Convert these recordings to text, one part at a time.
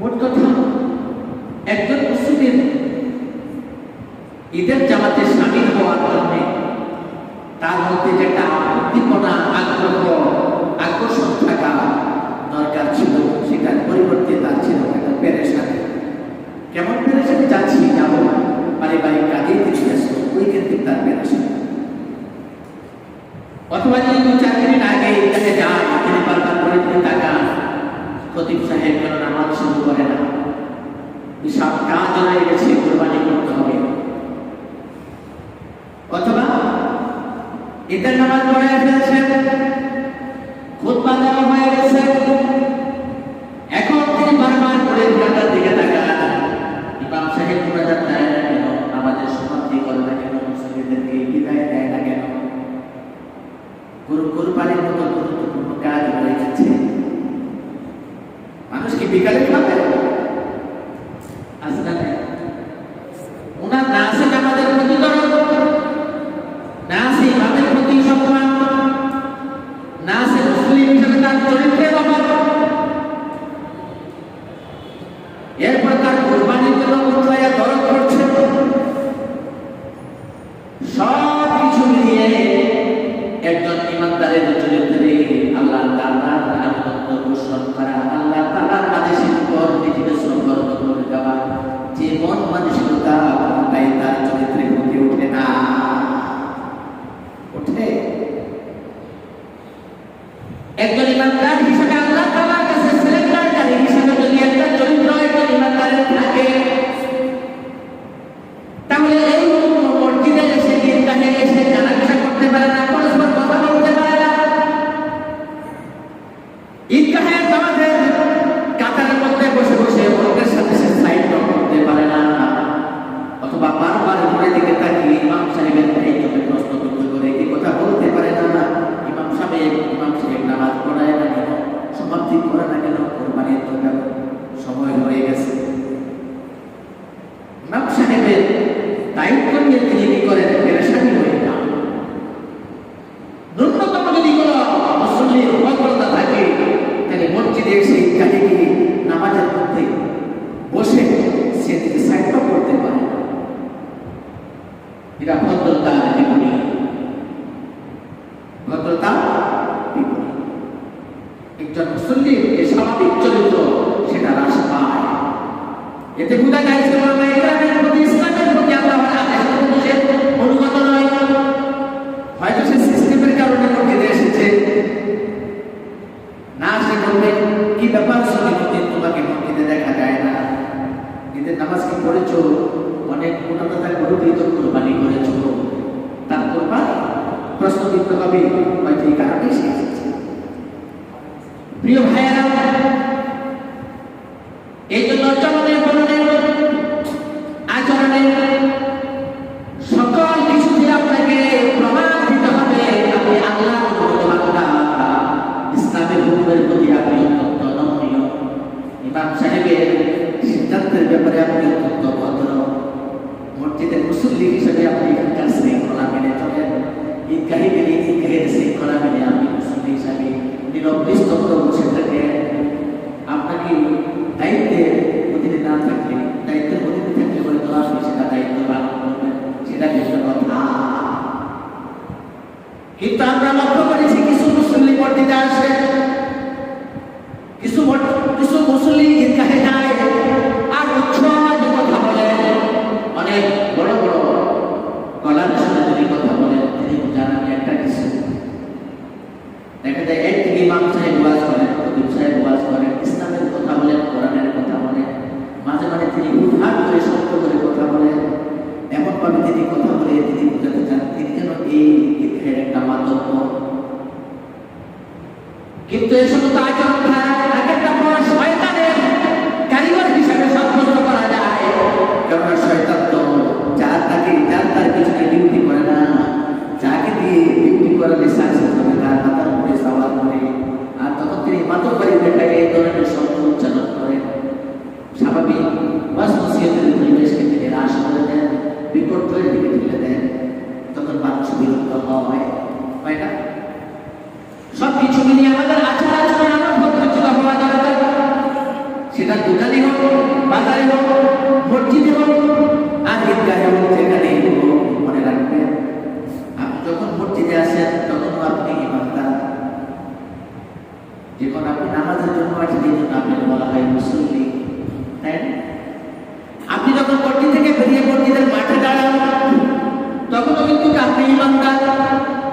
মোট কথা, একজন মুসলিমের ঈদের জামাতে সামিল হওয়ার কারণে তার মধ্যে যে একটা উদ্দীপনা আগ্রহ, আকর্ষণ থাকা দরকার ছিল, সেটার পরিবর্তে তার ছিল একটা পেরেশানি। কেমন পেরেশানি? যাচ্ছি, যাব। পারিবারিক কাজেই তিনি ব্যস্ত, ওই ক্ষেত্রে তার পেরেশানি। অথবা যদি দু চার দিনের আগে এখানে যান এখানে বারবার করে দিতে তাকান খতিব সাহেব কেন নামাজ শুরু করে না। সব কাজ হয়ে গেছে কোরবানি করতে হবে। অথবা ঈদের নামাজ পড়ায় ফেলছে খুদ হয়ে গেছে। এখন তিনি বারবার করে ঘণ্টার দিকে ইমাম সাহেব দেয় না কেন? আমাদের করে না কেন? মুসলিমদেরকে বিদায় দেয় না কেন? গুরু কোরবানির মতো Pícale. একজন মুসলিম যে স্বাভাবিক চরিত্র সেটা হ্রাস পায়। এতে বোঝা যায় beautiful, decisive, and I am not going to be able to do it. I am not going to be able to do it. Kalimantan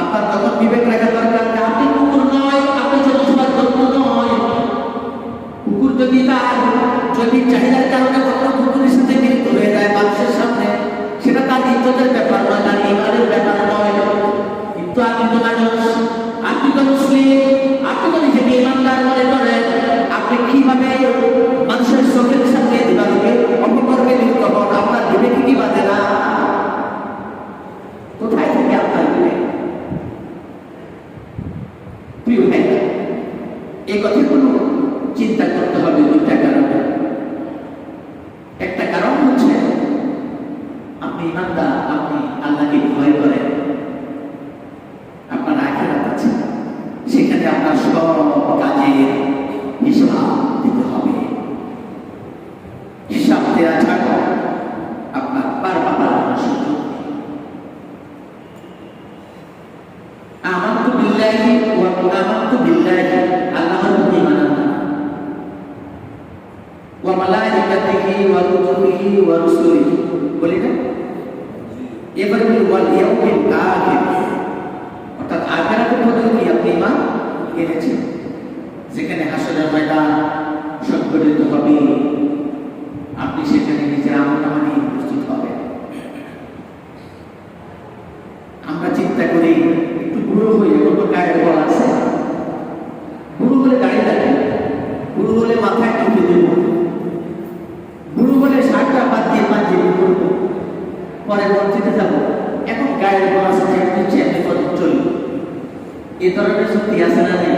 আপনার তখন বিবেক রাখা দরকার যে আপনি কুকুর নয়, আপনি জন্তুবার জন্তু নয়, কুকুর যদি তার যদি চাহিদার কারণে কখনো কুকুরের সাথে মৃত্যু হয়ে যায় মানুষের সামনে, সেটা তার ইজ্জতের ব্যাপার নয়, তার ইমানের ব্যাপার নয়। কিন্তু আপনি তো মানুষ, আপনি তো মুসলিম, আপনি তো নিজেকে ইমানদার মনে করেন। আপনি কীভাবে ইমানদার আপনি আল্লাহকে ভয় করেন আপনার আখেরাত আছে। সেখানে আপনার সব কাজের হিসাব এবারে বলি ওয়াল ইয়াউমিল আখির অর্থাৎ আপনি এনেছেন যেখানে হাসরের ময়দান সংগঠিত হবে, আপনি সেখানে নিজের আমলনামা উপস্থিত হবে আমরা চিন্তা করি, একটু গুরু হয়ে কত গায়ের বল আছে? গায়ের আছে যে আমি চেপে করে চলি। এ ধরনের শক্তি আছে না নেই?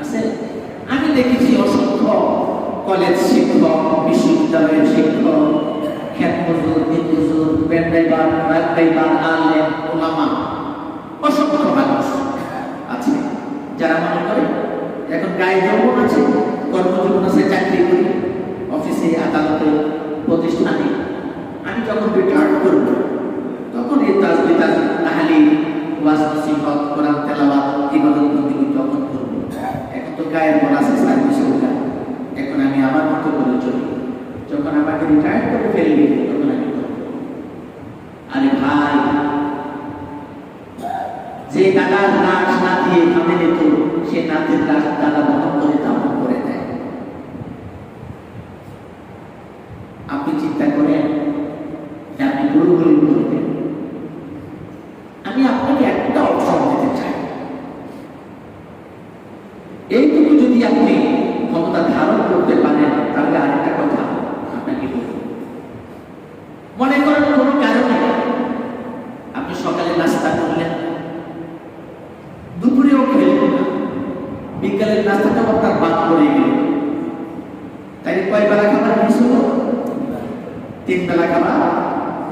আছে। আমি দেখেছি অসংখ্য কলেজ শিক্ষক, বিশ্ববিদ্যালয়ের শিক্ষক খ্যাত মজুর দিন মজুর ব্যান্ড ড্রাইভার ট্রাক ড্রাইভার আলেম, ওলামা, অসংখ্য মানুষ আছে, যারা মনে করে, এখন গায়ে যৌবন আছে, কর্মজীবন আছে চাকরি করি, অফিসে আদালতে, প্রতিষ্ঠানে। আমি যখন রিটায়ার্ড করব তখন এই তাজবি তাজবি তাহালি যে আপনি চিন্তা করেন আপনি গুরুগুলি করবেন আমি আপনাকে একটা অপশন দিতে চাই এইটুকু যদি আপনি ক্ষমতা ধারণ করতে পারেন তাহলে আরেকটা কথা আপনাকে বলব মনে করেন কোনো কারণে আপনি সকালে নাস্তা করলেন দুপুরেও খেলেন না বিকালের নাস্তাটাও আপনার বাদ পড়ে গেল তাই কয় বেলা খাবার মিস হলো তিন বেলা খাবার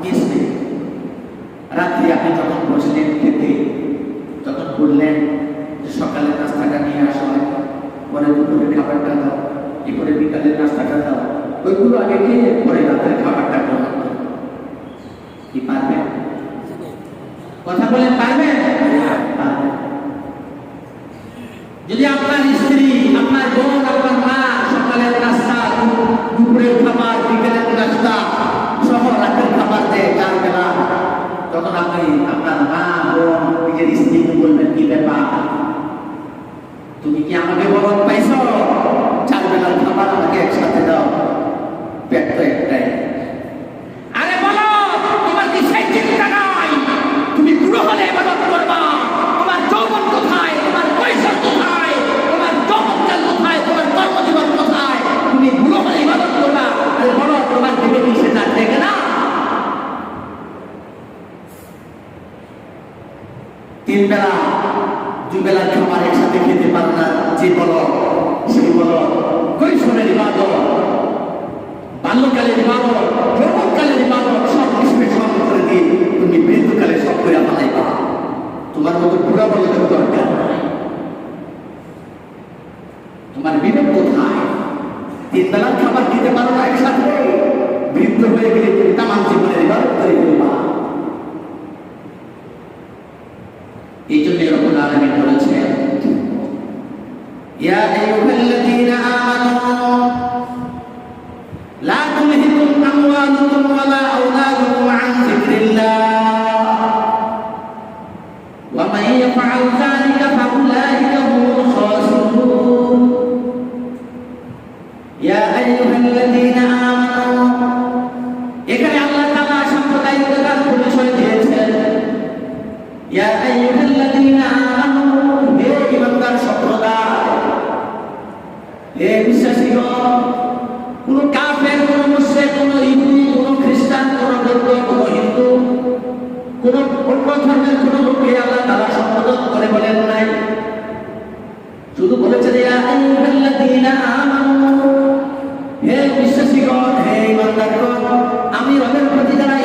মিস নেই রাত্রি আপনি যখন বসলেন খেতে তখন বললেন যে সকালের নাস্তাটা নিয়ে আসো পরে দুপুরের খাবারটা দাও করে বিকালের নাস্তাটা দাও ওইগুলো আগে খেয়ে পরে রাতের খাবারটা গ্রহণ কি পারবেন কথা পারবেন পারবেন যদি আপনার স্ত্রী আপনার বোন আপনার মা সকালের নাস্তা দু- দুপুরের খাবার বিকেলের নাস্তা সহ রাতের খাবার দেয় চার বেলা তখন আপনি আপনার মা বোন নিজের স্ত্রীকে বলবেন কি ব্যাপার তুমি কি আমাকে বরং পাইছ চার বেলার খাবার আমাকে একসাথে দাও পেট তো একটাই আরে বলো তোমার কি সেই চিন্তা নাই তুমি বুড়ো হলে এবাদত করবা তোমার যৌবন কোথায় তোমার কৈশোর কোথায় তোমার যৌবনকাল কোথায় তোমার কর্মজীবন কোথায় তুমি বুড়ো হলে ইবাদত করবা আরে বলো তোমার দিকে কি সেটা দেখে না তিন বেলা দুই বেলার খাবার একসাথে খেতে পারো না যে বলো সে বলো কৈশোরের ইবাদত বাল্যকালের ইবাদত যৌবনকালের ইবাদত সব কিছুকে সঙ্গ করে দিয়ে তুমি মৃত্যুকালে সব করে বানাইবা তোমার মতো বুড়া বলদের দরকার নাই তোমার বিবেক কোথায় তিন বেলার খাবার খেতে পারো না একসাথে বৃদ্ধ হয়ে গেলে তুমি তামাম জীবনের ইবাদত করে ফেলবা এই জন্য রব্বুল আলামিন বলেছেন, ইয়া আইয়ুহাল্লাযীনা আমানু হে বিশ্বাসীগণ, কোন কাফের, কোন মুশরিক কোন ইহুদি কোন খ্রিস্টান, কোন বৌদ্ধ, কোন হিন্দু, কোন অন্য ধর্মের কোন লোককে আল্লাহ তারা সম্বোধন করে বলেন নাই। শুধু বলেছেন হে বিশ্বাসীগণ, হে ইমানদারগণ আমি রবের প্রতি যারা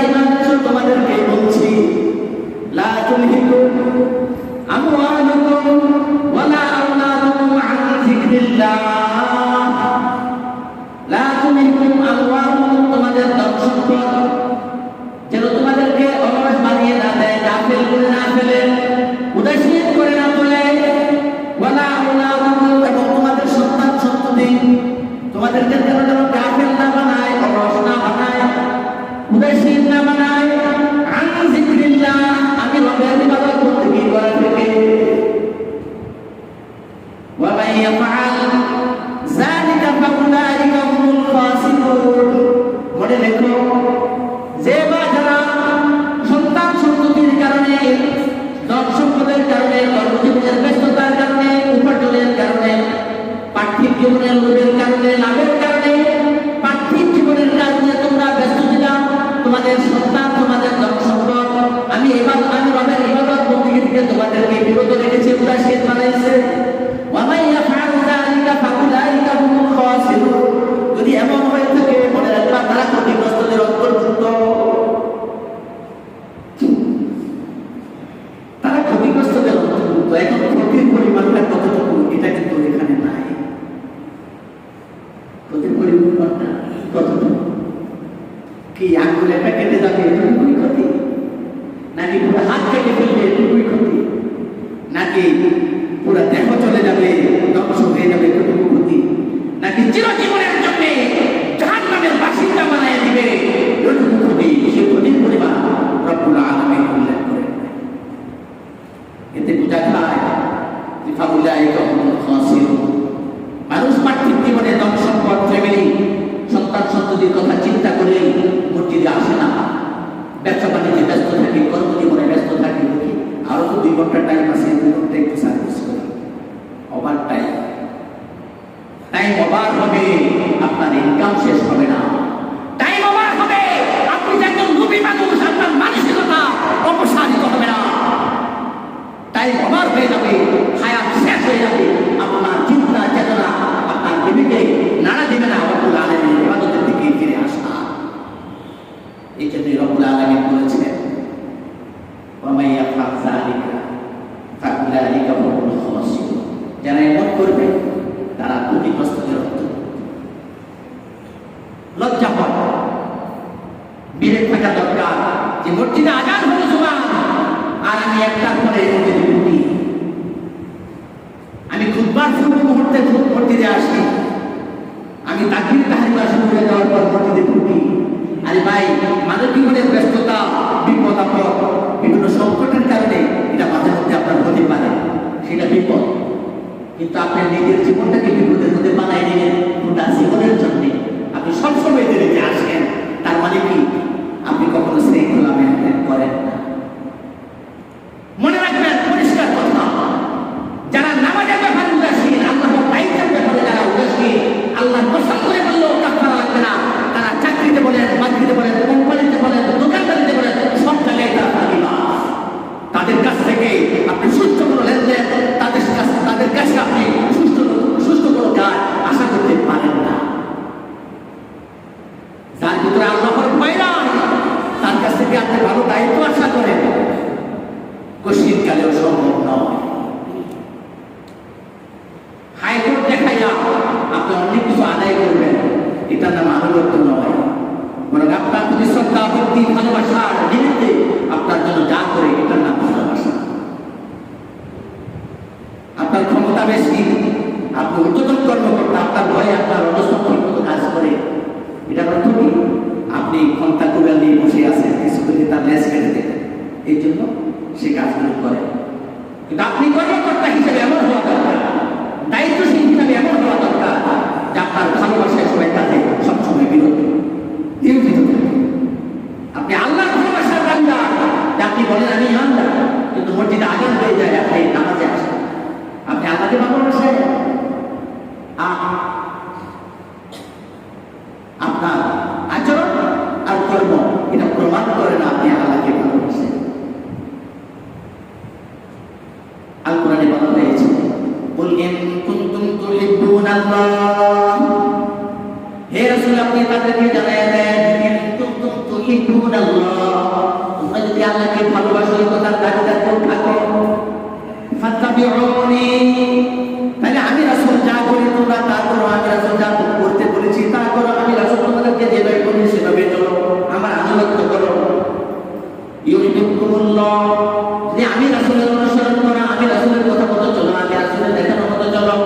আমওয়ালুকুম Amém. Marvel সম্পত্তিতে খুঁটি আরে ভাই মানব জীবনের ব্যস্ততা, বিপদ, আপদ, বিভিন্ন সংকটের কারণে এটা মাঝে মধ্যে আপনার হতে পারে, সেটা বিপদ। কিন্তু আপনি নিজের জীবনটাকে বিপদের মধ্যে বানাই নিলেন গোটা জীবনের জন্য। আপনি সবসময় দেরিতে আসেন, তার মানে কি? আপনি কখনো স্নেহ মেনটেন করেন? এই জন্য সে কাজগুলো করে। কিন্তু আপনি কর্মকর্তা হিসেবে এমন হওয়া দরকার। দায়িত্বশীল হে রাসূল, আপনি তাদেরকে জানায় দেন তুম তুহিবুন আল্লাহ তোমরা যদি আল্লাহকে ভালোবাসো, এই কথার দাবিদার কোন থাকো? ফাত্তাবিউনি। তাহলে আমি রাসূল যা করি তোমরা তা করো, আমি রাসূল যা করতে বলেছি তা করো, আমি রাসূল তোমাদেরকে যেভাবে বলি সেভাবে চলো, আমার আনুগত্য করো। ইউরিদুকুমুল্লাহ যে আমি রাসূলের অনুসরণ করো, আমি রাসূলের কথা মতো চলো, আমি রাসূলের দেখানো মতো চলো।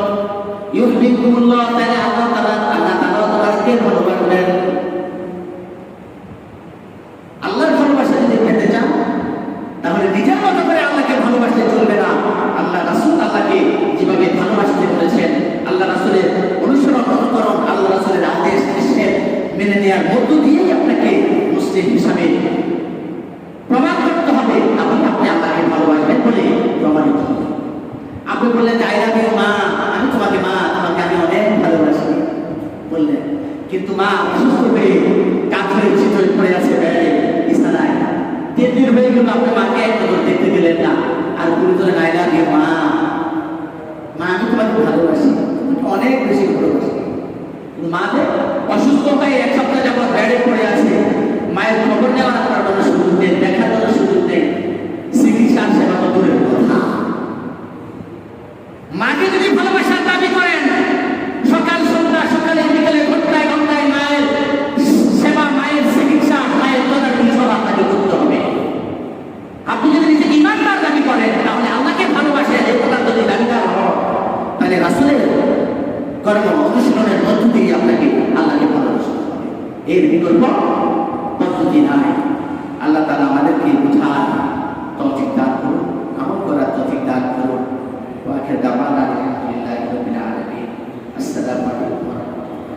ইউরিদুকুমুল্লাহ তাহলে gobierno.